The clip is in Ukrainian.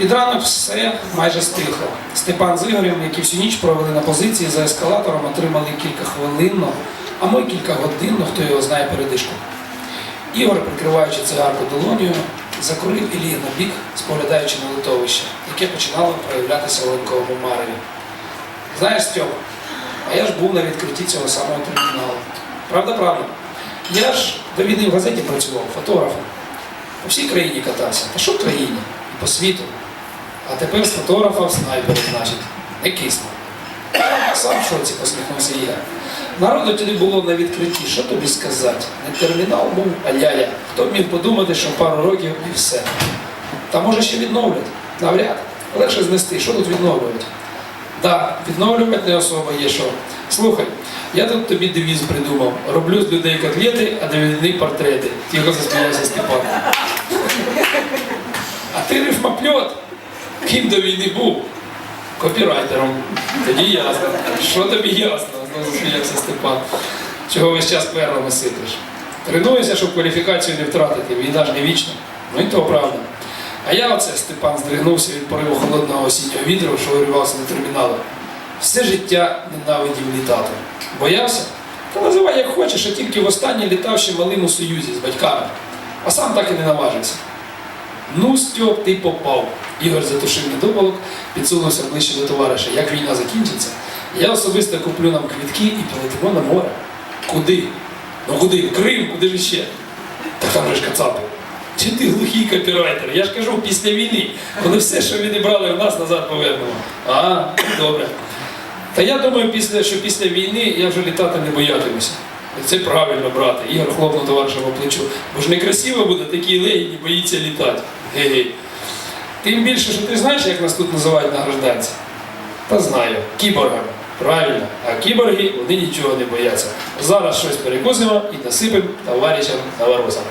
Під ранок все майже стихло. Степан з Ігорем, які всю ніч провели на позиції за ескалатором, отримали кілька хвилинно, а ми кілька годинно, хто його знає передишку. Ігор, прикриваючи цигарку долонію, закурив і ліг на бік, споглядаючи на литовище, яке починало проявлятися у ранковому мареві. Знаєш, Стьоп, а я ж був на відкритті цього самого терміналу. Правда, правда. Я ж до війни в газеті працював, фотографом. По всій країні катався. Та що в країні? І по світу. А тепер з фотографа в снайпер, значить, не кисло. Сам в шоці посміхнувся Ігор. Народу тоді було на відкритті, що тобі сказати? Не термінал був, а ляля. Хто б міг подумати, що пару років і все. Та може ще відновлять? Навряд. Легше знести, що тут відновлювати? Так, відновлювати не особо є що. Слухай, я тут тобі девіз придумав. Роблю з людей котлети, а до війни портрети. Тихо засміявся Степан. А ти рифмопльот? Ким до війни був? Копірайтером. Тоді ясно. Що тобі ясно? Знову засміявся Степан. Чого весь час перлами сипиш? Тренуюся, щоб кваліфікацію не втратити. Війна ж не вічна. Ну і то правда. А я оце, Степан, здригнувся від пориву холодного осіннього вітру, що виривався на термінали. Все життя ненавидів літати. Боявся? Та називай як хочеш, а тільки востаннє літав ще малим у Союзі з батьками. А сам так і не наважився. Ну, Стьоп, ти попав. Ігор затушив недопалок, підсунувся ближче до товариша. Як війна закінчиться, я особисто куплю нам квітки і полетимо на море. Куди? Ну куди? В Крим, куди ж ще? Та там же ж кацапи. Чи ти глухий копірайтер? Я ж кажу, після війни, коли все, що відібрали в нас, назад повернемо. А, добре. Та я думаю, після, що після війни я вже літати не боятимуся. Це правильно, брате. Ігор хлопнув товариша по плечу. Бо ж некрасиво буде такий легінь і боїться літати. Ге-ге. Тим більше, що ти знаєш, як нас тут називають на гражданці? Та знаю, кіборгами. Правильно, а кіборги вони нічого не бояться. Зараз щось перекусимо і насипемо товаришам новоросам.